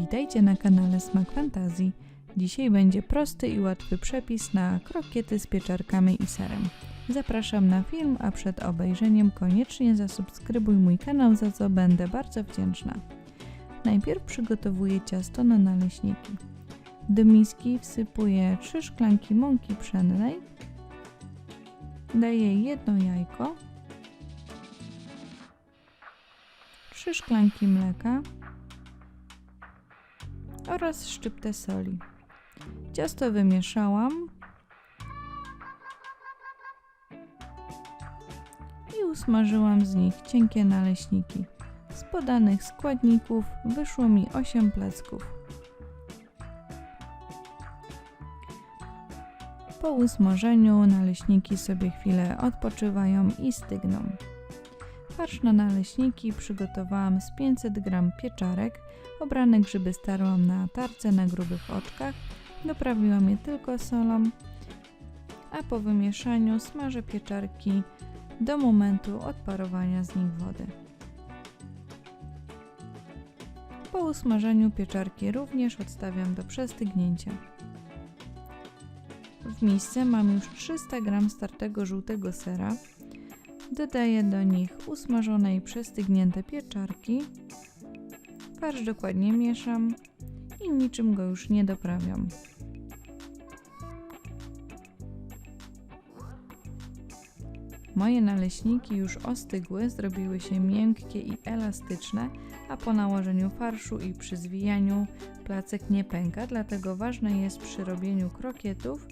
Witajcie na kanale Smak Fantazji. Dzisiaj będzie prosty i łatwy przepis na krokiety z pieczarkami i serem. Zapraszam na film, a przed obejrzeniem koniecznie zasubskrybuj mój kanał, za co będę bardzo wdzięczna. Najpierw przygotowuję ciasto na naleśniki. Do miski wsypuję 3 szklanki mąki pszennej, daję jedno jajko, 3 szklanki mleka oraz szczyptę soli. Ciasto wymieszałam i usmażyłam z nich cienkie naleśniki. Z podanych składników wyszło mi 8 plecków. Po usmażeniu naleśniki sobie chwilę odpoczywają i stygną. Farsz na naleśniki przygotowałam z 500 g pieczarek. Obrane grzyby starłam na tarce na grubych oczkach. Doprawiłam je tylko solą, a po wymieszaniu smażę pieczarki do momentu odparowania z nich wody. Po usmażeniu pieczarki również odstawiam do przestygnięcia. W misce mam już 300 g startego żółtego sera. Dodaję do nich usmażone i przestygnięte pieczarki. Farsz dokładnie mieszam i niczym go już nie doprawiam. Moje naleśniki już ostygły, zrobiły się miękkie i elastyczne, a po nałożeniu farszu i przy zwijaniu placek nie pęka, dlatego ważne jest przy robieniu krokietów,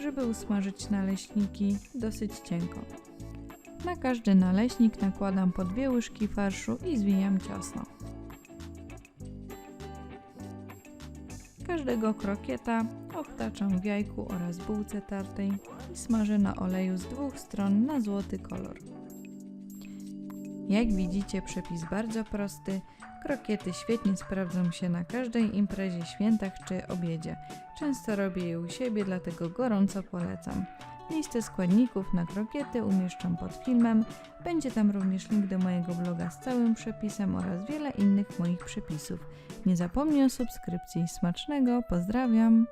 żeby usmażyć naleśniki dosyć cienko. Na każdy naleśnik nakładam po dwie łyżki farszu i zwijam ciasno. Każdego krokieta obtaczam w jajku oraz bułce tartej i smażę na oleju z dwóch stron na złoty kolor. Jak widzicie przepis bardzo prosty. Krokiety świetnie sprawdzą się na każdej imprezie, świętach czy obiedzie. Często robię je u siebie, dlatego gorąco polecam. Listę składników na krokiety umieszczam pod filmem. Będzie tam również link do mojego bloga z całym przepisem oraz wiele innych moich przepisów. Nie zapomnij o subskrypcji. Smacznego, pozdrawiam!